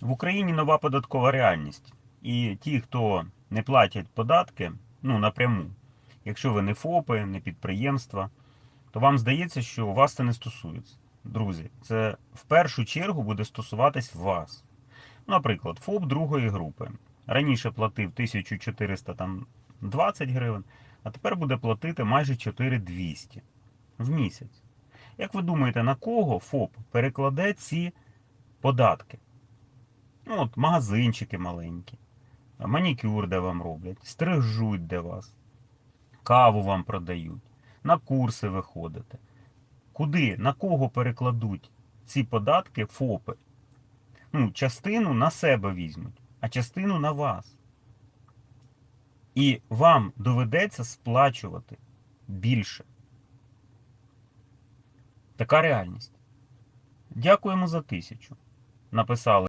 В Україні нова податкова реальність. І ті, хто не платять податки, ну напряму, якщо ви не ФОПи, не підприємства, то вам здається, що вас це не стосується. Друзі, це в першу чергу буде стосуватись вас. Наприклад, ФОП другої групи. Раніше платив 1420 гривень, а тепер буде платити майже 4200 в місяць. Як ви думаєте, на кого ФОП перекладе ці податки? Ну, от магазинчики маленькі, манікюр, де вам роблять, стрижуть де вас, каву вам продають, на курси ви ходите. Куди, на кого перекладуть ці податки ФОПи? Ну, частину на себе візьмуть, а частину на вас. І вам доведеться сплачувати більше. Така реальність. Дякуємо за тисячу. Написали.